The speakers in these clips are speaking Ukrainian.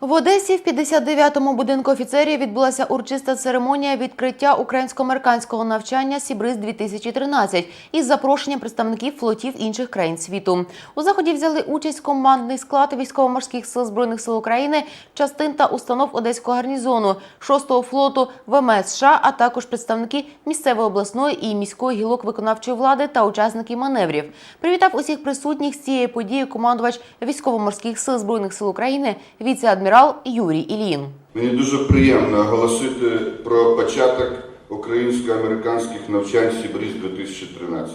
В Одесі в 59-му будинку офіцерів відбулася урочиста церемонія відкриття українсько-американського навчання Сібриз-2013 із запрошенням представників флотів інших країн світу. У заході взяли участь командний склад військово-морських сил збройних сил України, частин та установ Одеського гарнізону, 6-го флоту ВМС США, а також представники місцевої обласної і міської гілок виконавчої влади та учасники маневрів. Привітав усіх присутніх з цієї події командувач військово-морських сил збройних сил України, віце-адмірал Юрій Ілін. Мені дуже приємно оголосити про початок українсько-американських навчань Сібріз 2013.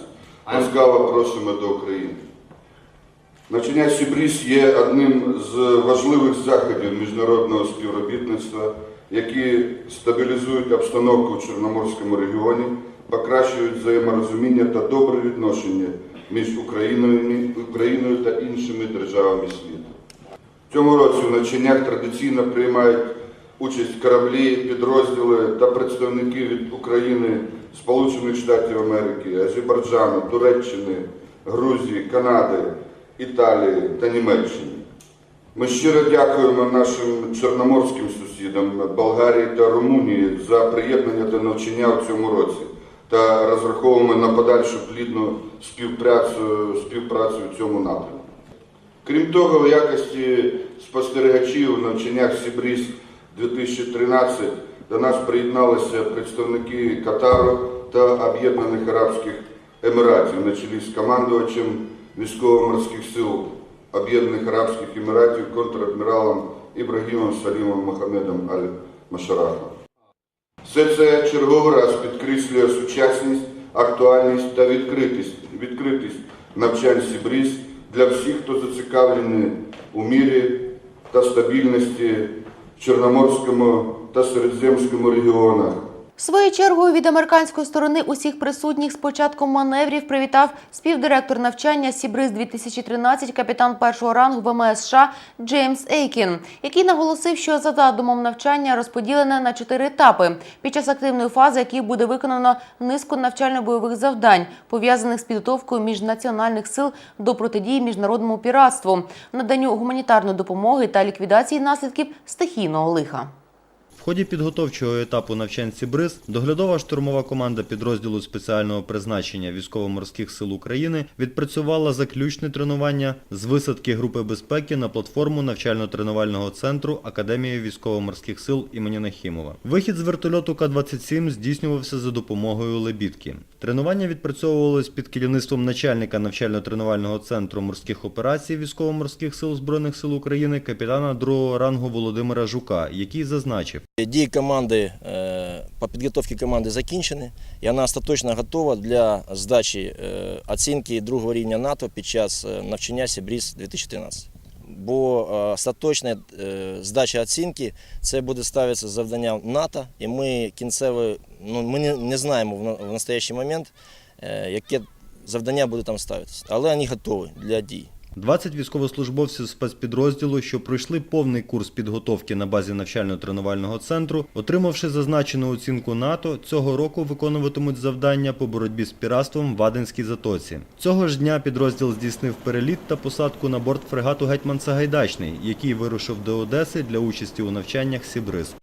Ласкаво просимо до України. Навчання Сібріз є одним з важливих заходів міжнародного співробітництва, які стабілізують обстановку в Чорноморському регіоні, покращують взаєморозуміння та добре відношення між Україною, Україною та іншими державами світу. Цьому році в навчаннях традиційно приймають участь кораблі, підрозділи та представники від України, Сполучених Штатів Америки, Азербайджану, Туреччини, Грузії, Канади, Італії та Німеччини. Ми щиро дякуємо нашим чорноморським сусідам Болгарії та Румунії за приєднання до навчання у цьому році та розраховуємо на подальшу плідну співпрацю, співпрацю в цьому напрямку. Крім того, в якості спостерігачів у навчаннях Сібріз 2013 до нас приєдналися представники Катару та Об'єднаних Арабських Еміратів на чолі з командувачем військово-морських сил Об'єднаних Арабських Еміратів контрадміралом Ібрагімом Салімом Мохамедом Аль-Машарахом. Все це черговий раз підкреслює сучасність, актуальність та відкритість, відкритість навчань Сібріз для всіх, хто зацікавлений у мірі та стабільності в Чорноморському та Середземському регіонах. Своєю чергою від американської сторони усіх присутніх з початком маневрів привітав співдиректор навчання Сібриз 2013 капітан першого рангу ВМС США Джеймс Ейкін, який наголосив, що за задумом навчання розподілене на чотири етапи, під час активної фази яких буде виконано низку навчально-бойових завдань, пов'язаних з підготовкою міжнаціональних сил до протидії міжнародному піратству, наданню гуманітарної допомоги та ліквідації наслідків стихійного лиха. Ході підготовчого етапу навчань Сібриз доглядова штурмова команда підрозділу спеціального призначення військово-морських сил України відпрацювала заключне тренування з висадки групи безпеки на платформу навчально-тренувального центру Академії військово-морських сил імені Нахімова. Вихід з вертольоту К-27 здійснювався за допомогою лебідки. Тренування відпрацьовувалось під керівництвом начальника навчально-тренувального центру морських операцій військово-морських сил Збройних сил України капітана другого рангу Володимира Жука, який зазначив. Дії команди е, по підготовці команди закінчені, і вона остаточно готова для здачі е, оцінки другого рівня НАТО під час е, навчання Сібріз 2013. Бо остаточна здача оцінки це буде ставитися завдання НАТО, і ми кінцеве, ну ми не, знаємо в, настоящий момент, яке завдання буде там ставитися, але вони готові для дій. 20 військовослужбовців спецпідрозділу, що пройшли повний курс підготовки на базі навчально-тренувального центру, отримавши зазначену оцінку НАТО, цього року виконуватимуть завдання по боротьбі з піратством в Аденській затоці. Цього ж дня підрозділ здійснив переліт та посадку на борт фрегату Гетьман Сагайдачний, який вирушив до Одеси для участі у навчаннях Сібриз.